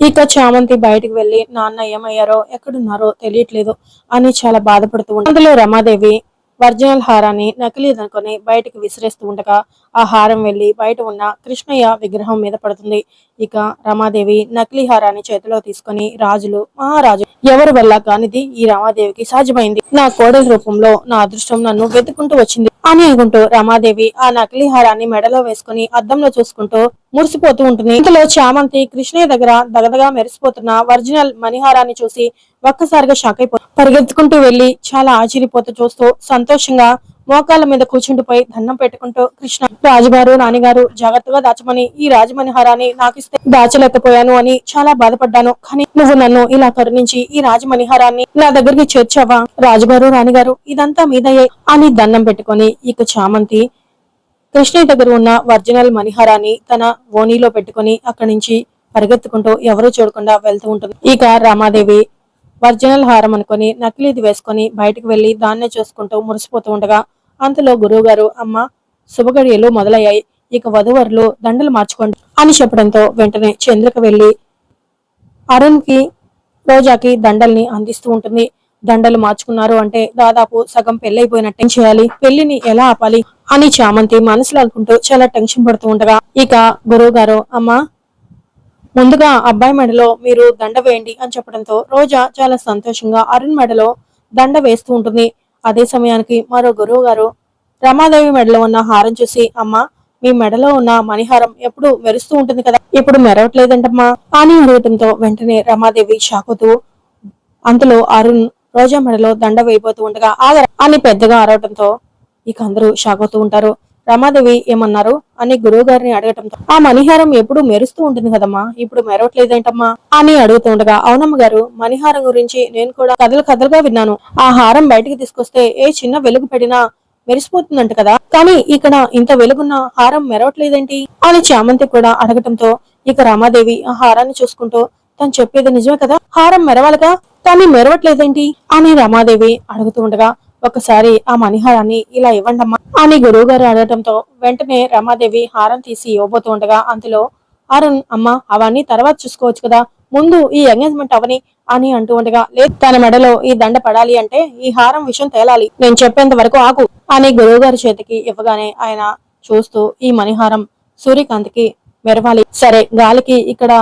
ఇక చామంతి బయటకు వెళ్ళి నాన్న ఏమయ్యారో ఎక్కడున్నారో తెలియట్లేదు అని చాలా బాధపడుతూ ఉంటుంది. అందులో రమాదేవి ఒరిజినల్ హారాన్ని నకిలీ అనుకొని విసిరేస్తూ ఉండగా ఆ హారం వెళ్ళి బయట ఉన్న కృష్ణయ్య విగ్రహం మీద పడుతుంది. ఇక రమాదేవి నకిలీ హారాన్ని చేతిలో తీసుకొని రాజులు మహారాజు ఎవరి వల్ల కానిది ఈ రమాదేవికి సాధ్యమైంది. నా కోడల రూపంలో నా అదృష్టం నన్ను వెతుకుంటూ వచ్చింది. అని అనుకుంటూ రమాదేవి ఆ నకిలీ హారాన్ని మెడలో వేసుకుని అద్దంలో చూసుకుంటూ మురిసిపోతూ ఉంటుంది. ఇంతలో చామంతి కృష్ణయ్య దగ్గర దగదగా మెరిసిపోతున్న ఒరిజినల్ మణిహారాన్ని చూసి ఒక్కసారిగా షాక్ అయిపో పరిగెత్తుకుంటూ వెళ్ళి చాలా ఆశ్చర్యపోతూ చూస్తూ సంతోషంగా మోకాళ్ళ మీద కూర్చుండిపోయి దండం పెట్టుకుంటూ కృష్ణ రాజుగారు నాన్నగారు జాగ్రత్తగా దాచమని ఈ రాజమణిహారాన్ని నాకు ఇస్తే దాచలేకపోయాను అని చాలా బాధపడ్డాను. కానీ నువ్వు నన్ను ఇలా కరుణించి ఈ రాజమణిహారాన్ని నా దగ్గరికి చేర్చావా? రాజుగారు రాణిగారు ఇదంతా మీదయ్యే అని దండం పెట్టుకొని ఇక చామంతి కృష్ణయ్య దగ్గర ఉన్న ఒరిజినల్ మణిహారాన్ని తన ఓణిలో పెట్టుకొని అక్కడి నుంచి పరిగెత్తుకుంటూ ఎవరూ చూడకుండా వెళ్తూ ఉంటుంది. ఇక రామాదేవి ఒరిజినల్ హారం అనుకొని నకిలీది వేసుకొని బయటకు వెళ్ళి దాన్నే చూసుకుంటూ మురిసిపోతూ ఉండగా అంతలో గురువు గారు అమ్మ శుభగడియలు మొదలయ్యాయి. ఇక వధువరులు దండలు మార్చుకోండి అని చెప్పడంతో వెంటనే చంద్రిక వెళ్ళి అరుణ్కి రోజాకి దండల్ని అందిస్తూ ఉంటుంది. దండలు మార్చుకున్నారు అంటే దాదాపు సగం పెళ్ళైపోయినట్టు ఏం చేయాలి. పెళ్ళిని ఎలా ఆపాలి అని చామంతి మనసులో అనుకుంటూ చాలా టెన్షన్ పడుతూ ఉండగా ఇక గురువు గారు అమ్మ ముందుగా అబ్బాయి మెడలో మీరు దండ వేయండి అని చెప్పడంతో రోజా చాలా సంతోషంగా అరుణ్ మెడలో దండ వేస్తూ ఉంటుంది. అదే సమయానికి మరో గురువు గారు రమాదేవి మెడలో ఉన్న హారం చూసి అమ్మా మీ మెడలో ఉన్న మణిహారం ఎప్పుడు మెరుస్తూ ఉంటుంది కదా? ఇప్పుడు మెరవట్లేదంటమ్మా అని అడగటంతో వెంటనే రమాదేవి షాకుతూ అంతలో అరుణ్ రోజా మెడలో దండ వేయబోతూ ఉండగా ఆగర అని పెద్దగా అరవటంతో ఇక అందరూ షాక్ అవుతూ ఉంటారు. రమాదేవి ఏమన్నారు? అని గురువు గారిని అడగటంతో ఆ మణిహారం ఎప్పుడు మెరుస్తూ ఉంటుంది కదమ్మా. ఇప్పుడు మెరవట్లేదేంటమ్మా? అని అడుగుతూ ఉండగా అవునమ్మ గారు మణిహారం గురించి నేను కూడా కథలు కథలుగా విన్నాను. ఆ హారం బయటికి తీసుకొస్తే ఏ చిన్న వెలుగు పడినా మెరిసిపోతుందంట కదా. కానీ ఇక్కడ ఇంత వెలుగున్న హారం మెరవట్లేదేంటి? అని చామంతి కూడా అడగటంతో ఇక రామాదేవి ఆ హారాన్ని చూసుకుంటూ తను చెప్పేది నిజమే కదా. హారం మెరవాలిగా. కానీ మెరవట్లేదేంటి? అని రమాదేవి అడుగుతూ ఉండగా ఒకసారి ఆ మణిహారాన్ని ఇలా ఇవ్వండమ్మా అని గురువు గారు అడగటంతో వెంటనే రమాదేవి హారం తీసి ఇవ్వబోతూ ఉండగా అంతలో అరుణ్ అమ్మ అవన్నీ తర్వాత చూసుకోవచ్చు కదా ముందు ఈ ఎంగేజ్మెంట్ అవని అని అంటూ ఉండగా లేదు తన మెడలో ఈ దండ పడాలి అంటే ఈ హారం విషయం తేలాలి నేను చెప్పేంత వరకు ఆగు అని గురువు గారి చేతికి ఇవ్వగానే ఆయన చూస్తూ ఈ మణిహారం సూర్యకాంతికి మెరవాలి. సరే గాలికి ఇక్కడ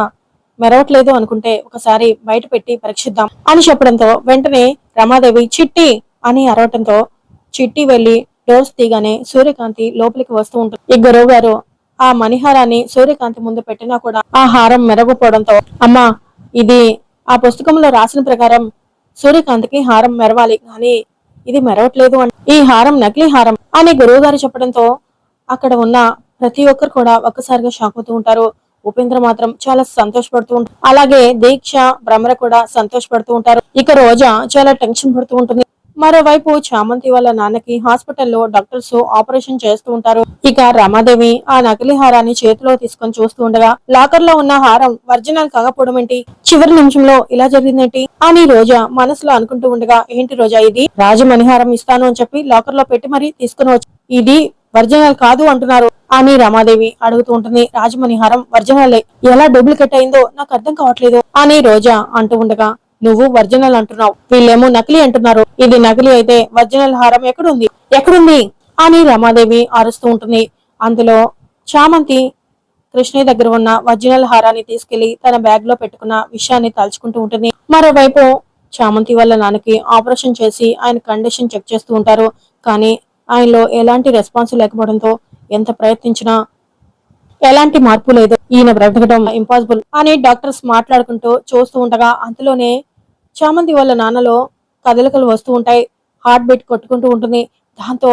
మెరవట్లేదు అనుకుంటే ఒకసారి బయట పెట్టి పరీక్షిద్దాం అని చెప్పడంతో వెంటనే రమాదేవి చిట్టి అని అరవటంతో చిట్టి వెళ్ళి డోర్స్ తీగానే సూర్యకాంతి లోపలికి వస్తూ ఉంటుంది. ఈ గురువు గారు ఆ మణిహారాన్ని సూర్యకాంతి ముందు పెట్టినా కూడా ఆ హారం మెరగపోవడంతో అమ్మా ఇది ఆ పుస్తకంలో రాసిన ప్రకారం సూర్యకాంతికి హారం మెరవాలి కానీ ఇది మెరవట్లేదు అని ఈ హారం నకిలీ హారం అని గురువు గారు చెప్పడంతో అక్కడ ఉన్న ప్రతి ఒక్కరు కూడా ఒక్కసారిగా షాక్ అవుతూ ఉంటారు. ఉపేంద్ర మాత్రం చాలా సంతోషపడుతూ ఉంటారు. అలాగే దీక్ష భ్రమర కూడా సంతోషపడుతూ ఉంటారు. ఇక రోజా చాలా టెన్షన్ పడుతూ ఉంటుంది. మరోవైపు చామంతి వాళ్ళ నాన్నకి హాస్పిటల్లో డాక్టర్స్ ఆపరేషన్ చేస్తూ ఉంటారు. ఇక రమాదేవి ఆ నకిలీ హారాన్ని చేతిలో తీసుకొని చూస్తూ ఉండగా లాకర్లో ఉన్న హారం ఒరిజినల్ కాకపోవడం ఏంటి? చివరి నిమిషంలో ఇలా జరిగిందేంటి? అని రోజా మనసులో అనుకుంటూ ఉండగా ఏంటి రోజా ఇది? రాజమణిహారం ఇస్తాను అని చెప్పి లాకర్లో పెట్టి మరీ తీసుకుని వచ్చి ఇది ఒరిజినల్ కాదు అంటున్నారు అని రమాదేవి అడుగుతూ ఉంటుంది. రాజమణిహారం ఒరిజినలే ఎలా డూప్లికేట్ అయిందో నాకు అర్థం కావట్లేదు అని రోజా అంటూ ఉండగా నువ్వు ఒరిజినల్ అంటున్నావు. వీళ్ళేమో నకిలీ అంటున్నారు. ఇది నకిలీ అయితే ఒరిజినల్ హారం ఎక్కడుంది? ఎక్కడుంది? అని రమాదేవి అరుస్తూ ఉంటుంది. అందులో చామంతి కృష్ణయ్య దగ్గర ఉన్న ఒరిజినల్ హారాన్ని తీసుకెళ్ళి తన బ్యాగ్లో పెట్టుకున్న విషయాన్ని తలుచుకుంటూ ఉంటుంది. మరోవైపు చామంతి వాళ్ళ నాన్నకి ఆపరేషన్ చేసి ఆయన కండిషన్ చెక్ చేస్తూ ఉంటారు. కానీ ఆయనలో ఎలాంటి రెస్పాన్స్ లేకపోవడంతో ఎంత ప్రయత్నించినా ఎలాంటి మార్పు లేదు. ఈయన బ్రతకడం ఇంపాసిబుల్ అని డాక్టర్స్ మాట్లాడుకుంటూ చూస్తూ ఉండగా అంతలోనే చామంతి వాళ్ళ నాన్నలో కదలికలు వస్తూ ఉంటాయి. హార్ట్ బీట్ కొట్టుకుంటూ ఉంటుంది. దాంతో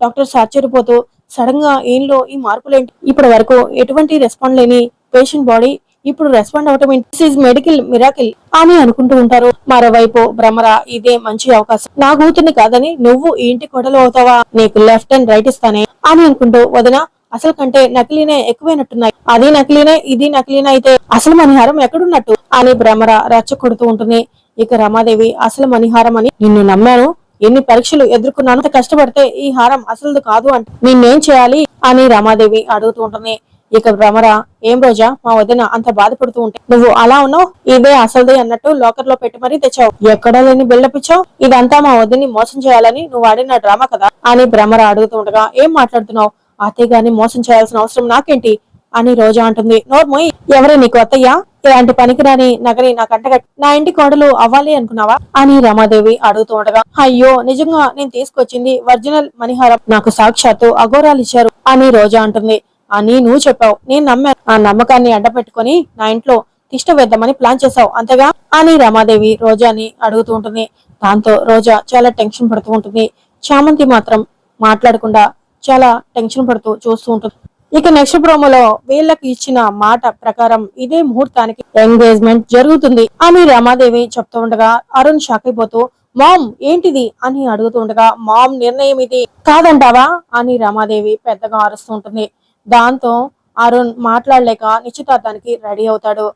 డాక్టర్స్ ఆశ్చర్యపోతూ సడన్గా ఏంలో ఈ మార్పులు ఏంటి ఇప్పటి వరకు ఎటువంటి రెస్పాండ్ లేని పేషెంట్ బాడీ ఇప్పుడు రెస్పాండ్ అవటం ఇస్ మెడికల్ మిరాకిల్ అని అనుకుంటూ ఉంటారు. మరోవైపు భ్రమరా ఇదే మంచి అవకాశం. నా కూతుర్ని కాదని నువ్వు ఈ ఇంటి కొడలు అవుతావా? నీకు లెఫ్ట్ అండ్ రైట్ ఇస్తానే అని అనుకుంటూ వదిన అసలు కంటే నకిలీనే ఎక్కువైనట్టున్నాయి. అది నకిలీనే ఇది నకిలీనే అయితే అసలు మణిహారం ఎక్కడున్నట్టు? అని భ్రమర రచ్చ కొడుతూ ఉంటుంది. ఇక రమాదేవి అసలు మణిహారం అని నిన్ను నమ్మాను ఎన్ని పరీక్షలు ఎదుర్కొన్నాను అంత కష్టపడితే ఈ హారం అసలు కాదు అంటే. నిన్నేం చేయాలి? అని రమాదేవి అడుగుతూ ఉంటుంది. ఇక భ్రమర ఏం రోజా మా వదిన అంత బాధపడుతూ ఉంటే. నువ్వు అలా ఉన్నావు? ఇదే అసలుదే అన్నట్టు లోకర్లో పెట్టి మరీ తెచ్చావు. ఎక్కడో లేని బిల్డపిచ్చావు ఇదంతా మా వదిని మోసం చేయాలని నువ్వు ఆడిన డ్రామా కదా? అని భ్రమర అడుగుతూ ఉండగా ఏం మాట్లాడుతున్నావు? అతే మోసం చేయాల్సిన అవసరం నాకేంటి? అని రోజా అంటుంది. నోర్మోయ్ ఎవరే నీకు అత్తయ్యా? ఇలాంటి పనికిరాని నగరి నా కంటగట్ నా ఇంటి కోడలు అవ్వాలి అనుకున్నావా? అని రమాదేవి అడుగుతూ ఉండగా అయ్యో నిజంగా నేను తీసుకొచ్చింది ఒరిజినల్ మణిహారం. నాకు సాక్షాత్తు అఘోరాలు ఇచ్చారు అని రోజా అంటుంది. అని నువ్వు చెప్పావు. నేను నమ్మాను. ఆ నమ్మకాన్ని అడ్డపెట్టుకుని నా ఇంట్లో తిష్ట వేద్దామని ప్లాన్ చేశావు. అంతేగా? అని రమాదేవి రోజాని అడుగుతూ ఉంటుంది. దాంతో రోజా చాలా టెన్షన్ పడుతూ ఉంటుంది. చామంతి మాత్రం మాట్లాడకుండా చాలా టెన్షన్ పడుతూ చూస్తూ ఉంటుంది ఇక నెక్స్ట్ ప్రోమోలో వీళ్ళకి ఇచ్చిన మాట ప్రకారం ఇదే ముహూర్తానికి ఎంగేజ్మెంట్ జరుగుతుంది. అని రమాదేవి చెప్తూ ఉండగా అరుణ్ షాక్ అయిపోతూ మామ్ ఏంటిది? అని అడుగుతూ ఉండగా మామ్ నిర్ణయం ఇది కాదంటావా? అని రమాదేవి పెద్దగా అరుస్తూ ఉంటుంది. దాంతో అరుణ్ మాట్లాడలేక నిశ్చితార్థానికి రెడీ అవుతాడు.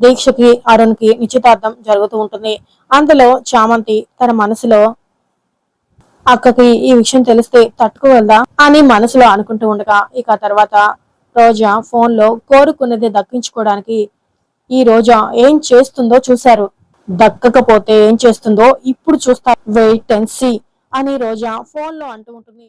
దీక్షకి అరుణ్కి నిశ్చితార్థం జరుగుతూ ఉంటుంది. అందులో చామంతి తన మనసులో అక్కకి ఈ విషయం తెలిస్తే తట్టుకోగలదా అని మనసులో అనుకుంటూ ఉండగా ఇక తర్వాత రోజా ఫోన్లో కోరుకున్నది దక్కించుకోవడానికి ఈ రోజా ఏం చేస్తుందో చూశారు. దక్కకపోతే ఏం చేస్తుందో ఇప్పుడు చూస్తా వెయిట్ అండ్ సీ అని రోజా ఫోన్లో అంటూ ఉంటుంది.